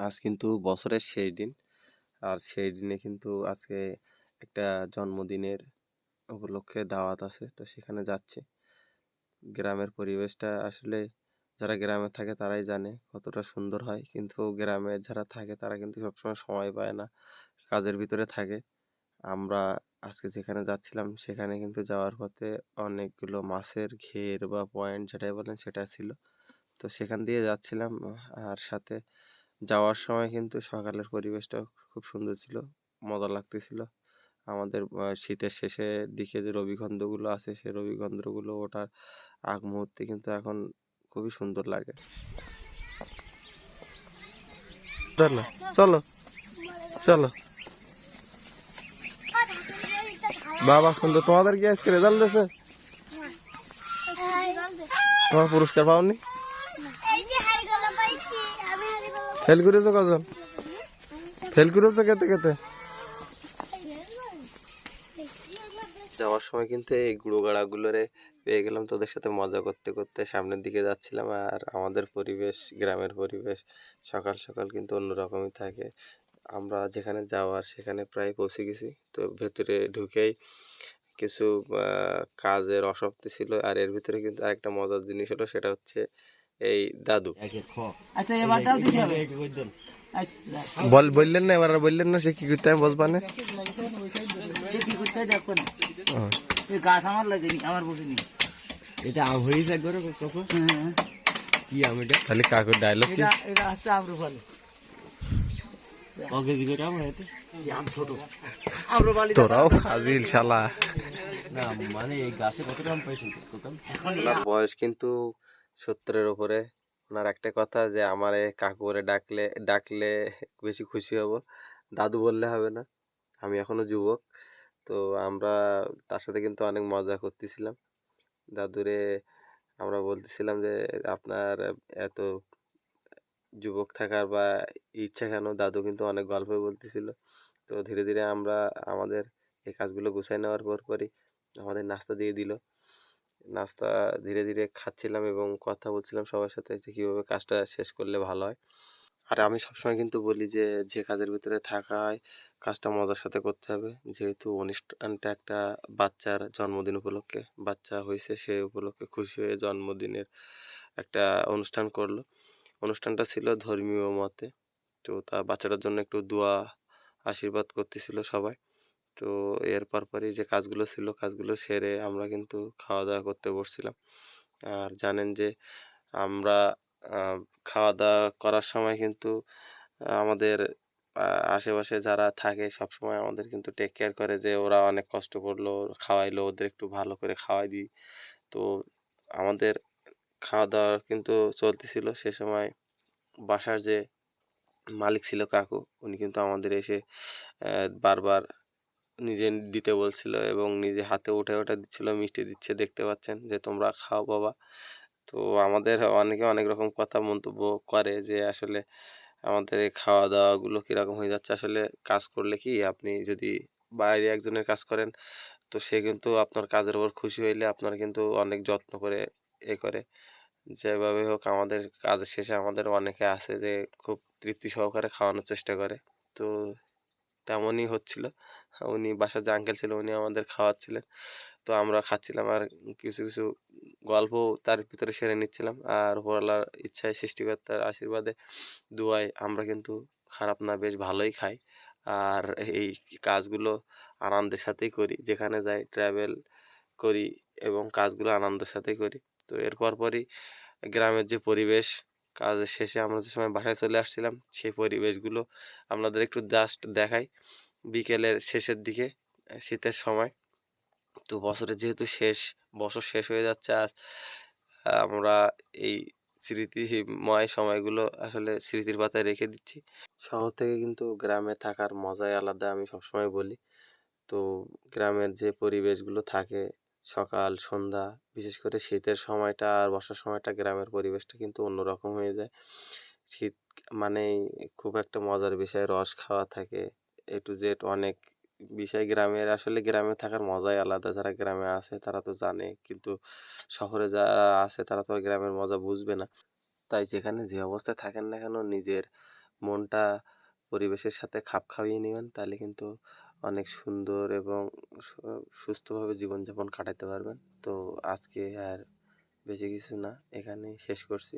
আজ কিন্তু বছরের শেষ দিন। আর সেই দিনে কিন্তু আজকে একটা জন্মদিনের উপলক্ষে দাওয়াত আছে। তো সেখানে যাচ্ছে গ্রামের পরিবেশটা আসলে যারা গ্রামে থাকে তারাই জানে কতটা সুন্দর হয়। কিন্তু গ্রামে যারা থাকে তারা কিন্তু সবসময় সময় পায় না। কাজের ভিতরে থাকে। আমরা আজকে যেখানে যাচ্ছিলাম সেখানে কিন্তু যাওয়ার পথে অনেকগুলো মাছের ঘের বা পয়েন্ট যেটাই বলেন সেটা ছিল। তো সেখান দিয়ে যাচ্ছিলাম, আর সাথে যাওয়ার সময় কিন্তু সকালের পরিবেশটা খুব সুন্দর ছিল। মজা লাগতেছিল। আমাদের শীতের শেষের দিকে যে রবিগন্ধগুলো আছে সেই রবিগন্ধগুলো ওঠার আগ মুহূর্তে কিন্তু এখন খুবই সুন্দর লাগে। ধর চলো, চলো। বাবা সুন্দর তোমাদের কি আজকে রেজাল্ট দিয়েছে? তোমার পুরস্কার পাওনি? ফেল করেছ কজন? ফেল করেছ কেতে কেতে? যাওয়ার সময় কিন্তু এই গুঁড়ো গাড়াগুলোরে পেয়ে গেলাম তোদের সাথে মজা করতে করতে সামনের দিকে যাচ্ছিলাম আর আমাদের পরিবেশ, গ্রামের পরিবেশ সকাল সকাল কিন্তু অন্যরকমই থাকে আমরা যেখানে যাওয়ার সেখানে প্রায় পৌঁছে গেছি তো ভেতরে ঢুকেই কিছু কাজের অসপ্তি ছিল আর এর ভিতরে কিন্তু আরেকটা মজার জিনিস হলো, সেটা হচ্ছে এই দাদু। আচ্ছা এবারটাও দিতে হবে আচ্ছা। বল বললেন না এবার আর বললেন না সে কি করতে আমি বসবা না। সে কি করতে দেখো না। গাছ আমার লাগেনি আমার বসেনি। এটা আম হয়েছে একবার কখন? হ্যাঁ, কি আম এটা? তাহলে কাকুর ডায়লগ কি? এটা এটা হচ্ছে আম্রপালি ক করে আম হয়েছে? আম ছোট। আম্রপালি তোরাও ফাজিল শালা। না মানে এই গাছে আম বয়স কিন্তু সত্তরের উপরে। ওনার একটা কথা যে, আমার কাকু করে ডাকলে ডাকলে বেশি খুশি হব। দাদু বললে হবে না। আমি এখনও যুবক। তো আমরা তার সাথে কিন্তু অনেক মজা করতেছিলাম। দাদুরে আমরা বলতেছিলাম যে, আপনার এত যুবক থাকার বা ইচ্ছা কেন? দাদু কিন্তু অনেক গল্প বলতেছিল। তো ধীরে ধীরে আমরা আমাদের এই কাজগুলো গুছাই নেওয়ার পর পরই আমাদের নাস্তা দিয়ে দিল। নাস্তা ধীরে ধীরে খাচ্ছিলাম এবং কথা বলছিলাম সবার সাথে যে কীভাবে কাজটা শেষ করলে ভালো হয়। আর আমি সবসময় কিন্তু বলি যে যে কাজের ভিতরে থাকায় কাজটা মজার সাথে করতে হবে। যেহেতু অনুষ্ঠানটা একটা বাচ্চার জন্মদিন উপলক্ষে, বাচ্চা হয়েছে সে উপলক্ষে খুশি হয়ে জন্মদিনের একটা অনুষ্ঠান করল। অনুষ্ঠানটা ছিল ধর্মীয় মতে, তো তা বাচ্চাটার জন্য একটু দোয়া, আশীর্বাদ করতেছিল সবাই। তো এর পরপরই যে কাজগুলো ছিল, কাজগুলো সেরে আমরা কিন্তু খাওয়া দাওয়া করতে বসছিলাম। আর জানেন যে আমরা খাওয়া দাওয়া করার সময় কিন্তু আমাদের আশেপাশে যারা থাকে সবসময় আমাদের কিন্তু টেক কেয়ার করে যে ওরা অনেক কষ্ট করল, খাওয়াইলো, ওদের একটু ভালো করে খাওয়াই দিই। তো আমাদের খাওয়া দাওয়া কিন্তু চলতেছিল সে সময় বাসার যে মালিক ছিল কাকু, উনি কিন্তু আমাদের এসে বারবার নিজে দিতে বলছিল এবং নিজে হাতে উঠে উঠে দিচ্ছিল, মিষ্টি দিচ্ছে, দেখতে পাচ্ছেন যে তোমরা খাও বাবা। তো আমাদের অনেকে অনেক রকম কথা মন্তব্য করে যে আসলে আমাদের এই খাওয়া দাওয়াগুলো কীরকম হয়ে যাচ্ছে। আসলে কাজ করলে কি আপনি যদি বাইরে একজনের কাজ করেন, তো সে কিন্তু আপনার কাজের ওপর খুশি হইলে আপনার কিন্তু অনেক যত্ন করে এ করে। যেভাবে হোক আমাদের কাজের শেষে আমাদের অনেকে আছে যে খুব তৃপ্তি সহকারে খাওয়ানোর চেষ্টা করে। তো তেমনই হচ্ছিল। উনি বাসার যে আঙ্কেল ছিল উনি আমাদের খাওয়াচ্ছিলেন। তো আমরা খাচ্ছিলাম আর কিছু কিছু গল্প তার ভিতরে সেরে নিচ্ছিলাম। আর উপরওয়ালার ইচ্ছায়, সৃষ্টিকর্তার আশীর্বাদে, দুয়ায় আমরা কিন্তু খারাপ না, বেশ ভালোই খাই। আর এই কাজগুলো আনন্দের সাথেই করি। যেখানে যাই ট্রাভেল করি এবং কাজগুলো আনন্দের সাথেই করি। তো এর পরপরই গ্রামের যে পরিবেশ কাজের শেষে আমরা যে সময় বাসায় চলে আসছিলাম, সেই পরিবেশগুলো আপনাদের একটু জাস্ট দেখাই। বিকেলের শেষের দিকে শীতের সময়। তো বছরের যেহেতু শেষ, বছর শেষ হয়ে যাচ্ছে আজ আমরা এই স্মৃতিময় সময়গুলো আসলে স্মৃতির পাতায় রেখে দিচ্ছি। শহর থেকে কিন্তু গ্রামে থাকার মজাই আলাদা আমি সবসময় বলি। তো গ্রামের যে পরিবেশগুলো থাকে সকাল, সন্ধ্যা, বিশেষ করে শীতের সময়টা আর বর্ষার সময়টা গ্রামের পরিবেশটা কিন্তু অন্যরকম হয়ে যায়। শীত মানেই খুব একটা মজার বিষয়, রস খাওয়া থাকে। এ টু জেড অনেক বিষয় গ্রামের, আসলে গ্রামে থাকার মজাই আলাদা। যারা গ্রামে আছে তারা তো জানে, কিন্তু শহরে যারা আছে তারা তো গ্রামের মজা বুঝবে না। তাই যেখানে যে অবস্থায় থাকেন না কেন, নিজের মনটা পরিবেশের সাথে খাপ খাইয়ে নেবেন, তাহলে কিন্তু অনেক সুন্দর এবং সুস্থভাবে জীবনযাপন কাটাতে পারবেন। তো আজকে আর বেশি কিছু না, এখানেই শেষ করছি।